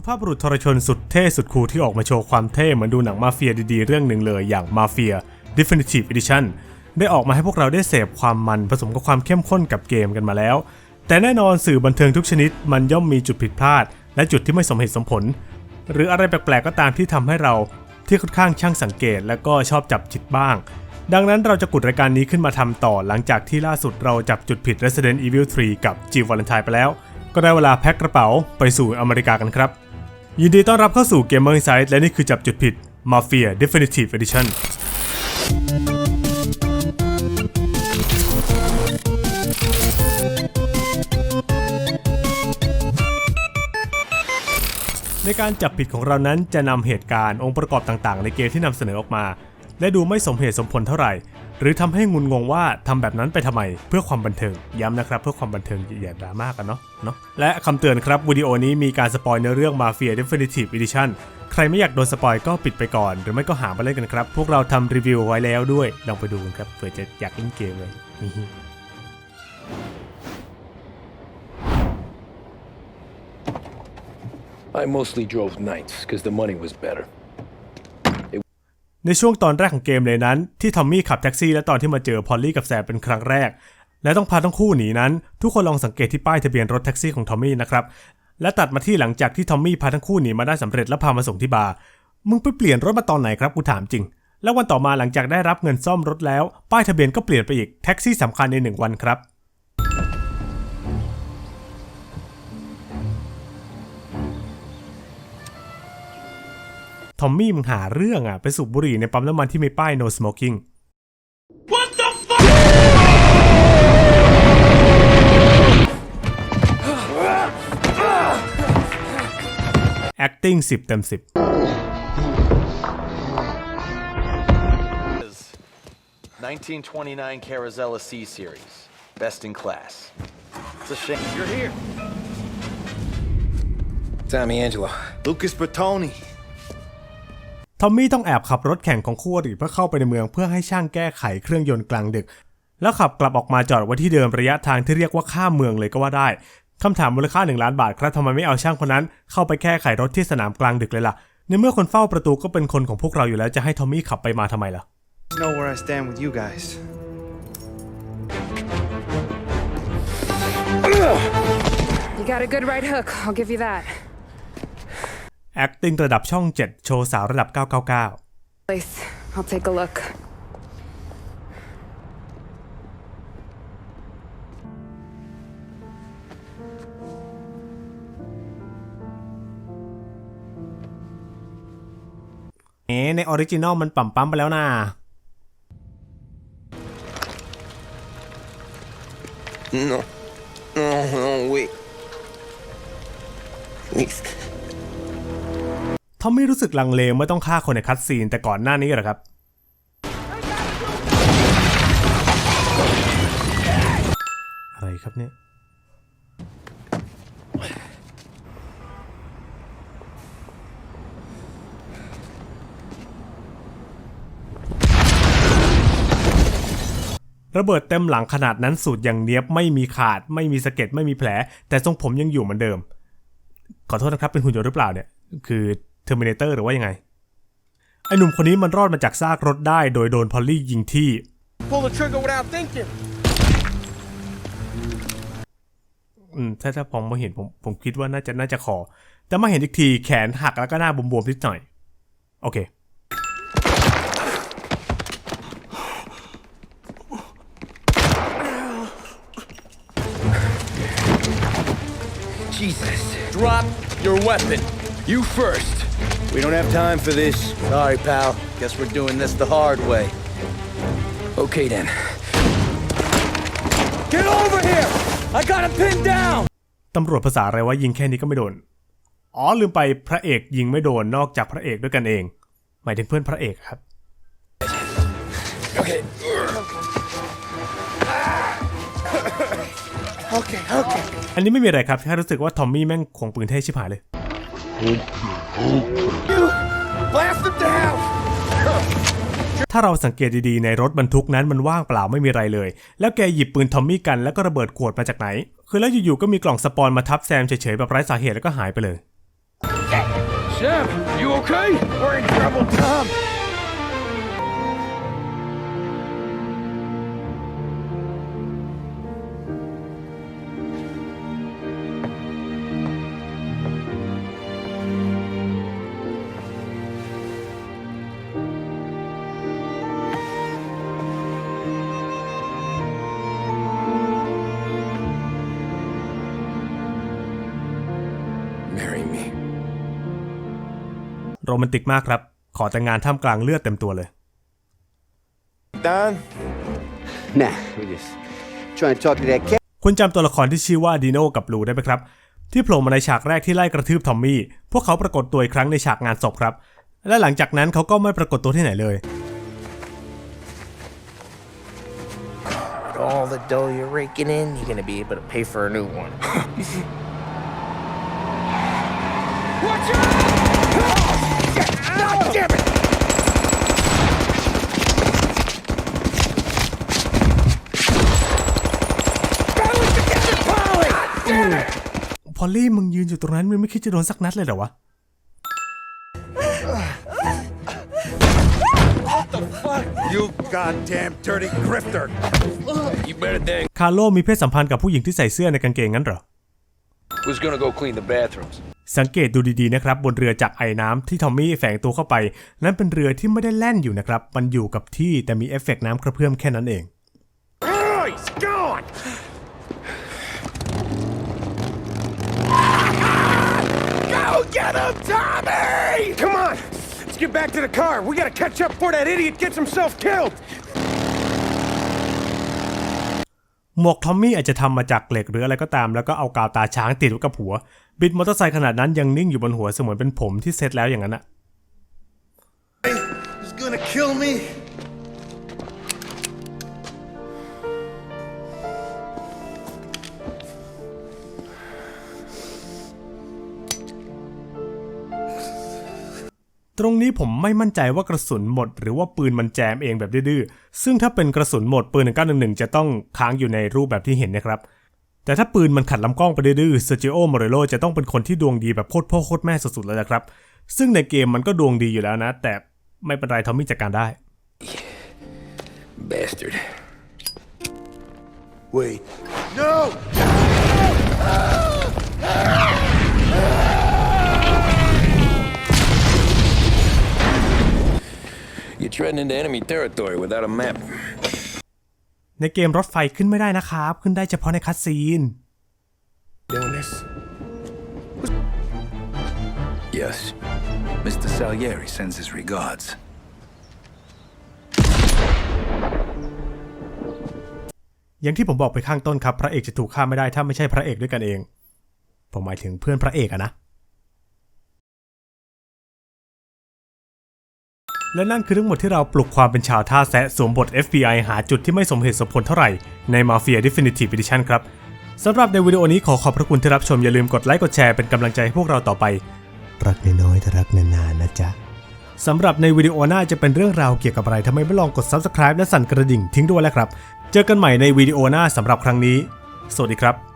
สุภาพบุรุษทรชนสุดเท่สุดคูลที่ออกมาโชว์ความเท่เหมือนดูหนังมาเฟียดีๆ เรื่องหนึ่งเลยอย่างมาเฟีย Definitive Edition ได้ออกมาให้พวกเราได้เสพความมันผสมกับความเข้มข้นกับเกมกันมาแล้ว แต่แน่นอนสื่อบันเทิงทุกชนิดมันย่อมมีจุดผิดพลาด และจุดที่ไม่สมเหตุสมผล หรืออะไรแปลกๆก็ตามที่ทำให้เราที่ค่อนข้างช่างสังเกต และก็ชอบจับจิตบ้าง ดังนั้นเราจะกุดรายการนี้ขึ้นมาทำต่อหลังจากที่ล่าสุดเราจับจุดผิด Resident Evil 3 กับ G Valentine ไปแล้ว ก็ได้เวลาแพ็คกระเป๋าไปสู่อเมริกากันครับ ยินดีต้อนรับเข้าสู่ Gamer Insight และนี่คือจับจุดผิด Mafia Definitive Edition ในการจับผิดของเรานั้นจะนำเหตุการณ์องค์ประกอบต่างๆ ในเกมที่นำเสนอออกมา และดูไม่สมเหตุสมผลเท่าไหร่ หรือทำให้งุนงงว่าทำแบบนั้นไปทำไมเพื่อความบันเทิงย้ำนะครับเพื่อความบันเทิงอย่าดราม่ากันเนาะเนาะและคำเตือนครับวิดีโอนี้มีการสปอยเนื้อเรื่อง Mafia Definitive Edition ใครไม่อยากโดนสปอยก็ปิดไปก่อน หรือไม่ก็หามาเล่นกันครับ พวกเราทำรีวิวไว้แล้วด้วยลองไปดูกันครับเผื่อจะอยากเล่นเกมเลยนี่ I mostly drove nights because the money was better. ในช่วงตอนแรกของเกมเลยนั้น ที่ทอมมี่ขับแท็กซี่และตอนที่มาเจอพอลลี่กับแซมเป็นครั้งแรก และต้องพาทั้งคู่หนีนั้น ทุกคนลองสังเกตที่ป้ายทะเบียนรถแท็กซี่ของทอมมี่นะครับและตัดมาที่หลังจากที่ทอมมี่พาทั้งคู่หนีมาได้สำเร็จและพามาส่งที่บาร์มึงไปเปลี่ยนรถมาตอนไหนครับกูถามจริง แล้ววันต่อมาหลังจากได้รับเงินซ่อมรถแล้ว ป้ายทะเบียนก็เปลี่ยนไปอีกแท็กซี่สำคัญในหนึ่งวันครับ ทอมมี่มึงหาเรื่องอะ ไปสูบบุหรี่ในปั๊มน้ำมันที่มีป้าย no smoking What the fuck? acting 10เต็ม10 1929 Carazella C Series. Best in class. It's a shame you're here. Tommy Angelo. Lucas Bertoni. ทอมมี่ต้องแอบขับรถแข่งของคู่อริเพื่อเข้าไปในเมืองเพื่อให้ช่างแก้ไขเครื่องยนต์กลางดึก แล้วขับกลับออกมาจอดไว้ที่เดิมระยะทางที่เรียกว่าข้ามเมืองเลยก็ว่าได้คำถามมูลค่า 1 ล้านบาทครับทำไมไม่เอาช่างคนนั้น เข้าไปแก้ไขรถที่สนามกลางดึกเลยล่ะ ในเมื่อคนเฝ้าประตูก็เป็นคนของพวกเราอยู่แล้วจะให้ทอมมี่ขับไปมาทำไมล่ะ know where I stand with you guys. You got a good right hook, I'll give you that. Acting ระดับช่อง 7 โชว์สาวระดับ 999 Place, I'll take a look. เอ๊ะในออริจินอลมันปั๊มปั๊มไปแล้วนะ No. No, no, wait. Wait. ทอมมี่รู้สึกลังเลเมื่อต้องฆ่าคนในคัตซีนแต่ก่อนหน้านี้เหรอครับ อะไรครับเนี่ย ระเบิดเต็มหลังขนาดนั้นสูตรอย่างเนี้ยบไม่มีขาดไม่มีสะเก็ดไม่มีแผล แต่ทรงผมยังอยู่เหมือนเดิม ขอโทษนะครับเป็นหุ่นยนต์หรือเปล่าเนี่ย คือ เทอร์มินเตอร์หรือว่ายังไง ไอหนุ่มคนนี้มันรอดมาจากซากรถได้โดยโดนพอลลี่ยิงที่ Pull the trigger without thinking. อืมถ้าถ้าผมมาเห็นผมผมคิดว่าน่าจะน่าจะขอ แต่มาเห็นอีกทีแขนหักแล้วก็หน้าบวมๆนิดหน่อย โอเค Jesus. Drop your weapon. You first. We don't have time for this. Sorry, pal. Guess we're doing this the hard way. Okay then. Get over here! I got him pinned down! ตำรวจภาษาอะไรวะยิงแค่นี้ก็ไม่โดน อ๋อลืมไปพระเอกยิงไม่โดนนอกจากพระเอกด้วยกันเอง หมายถึงเพื่อนพระเอกครับ Okay. Okay, okay. อันนี้ไม่มีอะไรครับแค่รู้สึกว่าทอมมี่แม่งควงปืนเท่ชิบหายเลย Blast him down! ถ้าเราสังเกตดีๆ ในรถบรรทุกนั้นมันว่างเปล่าไม่มีอะไรเลย แล้วแกหยิบปืนทอมมี่กันแล้วก็ระเบิดขวดมาจากไหน คือแล้วอยู่ๆก็มีกล่องสปอนมาทับแซมเฉยๆแบบไร้สาเหตุแล้วก็หายไปเลย Sam, you okay? We're in trouble, Tom. โรแมนติกมากครับ ขอแต่งงานท่ามกลางเลือดเต็มตัวเลย Don? Nah, we just trying to talk to that cat. คุณจำตัวละครที่ชื่อว่าดีโน่กับลูได้ไหมครับ ที่โผล่มาในฉากแรกที่ไล่กระทืบทอมมี่ พวกเขาปรากฏตัวอีกครั้งในฉากงานศพครับ และหลังจากนั้นเขาก็ไม่ปรากฏตัวที่ไหนเลย With all the dough you're raking in, you're gonna be able to pay for a new one. พอลลี่มึงยืนอยู่ตรงนั้นมึงไม่คิดจะโดนสักนัดเลยเหรอวะ You goddamn dirty grifter! You better than คาร์โลมีเพศสัมพันธ์กับผู้หญิงที่ใส่เสื้อในกางเกงงั้นเหรอ Who's gonna go clean the bathrooms? สังเกตดูดีๆนะครับ บนเรือจากไอ้น้ำที่ทอมมี่แฝงตัวเข้าไป นั้นเป็นเรือที่ไม่ได้แล่นอยู่นะครับ มันอยู่กับที่แต่มีเอฟเฟกต์น้ำกระเพื่อมแค่นั้นเอง Oh, he's gone! Go get him, Tommy! Come on! Let's get back to the car. We gotta catch up before that idiot gets himself killed! หมวกทอมมี่อาจจะทำมาจากเหล็กหรืออะไรก็ตาม แล้วก็เอากาวตาช้างติดไว้กับหัว บิดมอเตอร์ไซค์ขนาดนั้นยังนิ่งอยู่บนหัวเสมือนเป็นผมที่เซตแล้วอย่างนั้นอะ He's gonna kill me! ตรงนี้ผมไม่มั่นใจว่ากระสุนหมด หรือว่าปืนมันแจมเองแบบดื้อๆซึ่งถ้าเป็นกระสุนหมดปืน 1911 จะต้องค้างอยู่ในรูปแบบที่เห็นนะครับ แต่ถ้าปืนมันขัดลำกล้องไปดื้อๆเซอร์จิโอมอเรโลจะต้องเป็นคนที่ดวงดีแบบโคตรพ่อโคตรแม่สุดๆเลยนะครับ ซึ่งในเกมมันก็ดวงดีอยู่แล้วนะ แต่ไม่เป็นไรทอมมี่จัดการได้ bastard. Wait. No! Treading into enemy territory without a map. ในเกมรถไฟขึ้นไม่ได้นะครับ ขึ้นได้เฉพาะในคัสซีน Doing this? Yes. Mr. Salieri sends his regards. อย่างที่ผมบอกไปข้างต้นครับ พระเอกจะถูกฆ่าไม่ได้ถ้าไม่ใช่พระเอกด้วยกันเอง ผมหมายถึงเพื่อนพระเอกอะนะ และนั่นคือทั้งหมดที่เราปลุกความเป็นชาวท่าแซะสวมบท FBI หาจุดที่ไม่สมเหตุสมผลเท่าไหร่ใน Mafia Definitive Edition ครับสำหรับในวิดีโอนี้ขอขอบพระคุณที่รับชมอย่าลืมกดไลค์กดแชร์เป็นกำลังใจให้พวกเราต่อไป รักน้อยๆแต่รักนานๆนะจ๊ะสำหรับในวิดีโอหน้าจะเป็นเรื่องราวเกี่ยวกับอะไรทำไมไม่ลองกด Subscribe และสั่นกระดิ่งทิ้งด้วยแล้วครับ เจอกันใหม่ในวิดีโอหน้าสำหรับครั้งนี้ สวัสดีครับ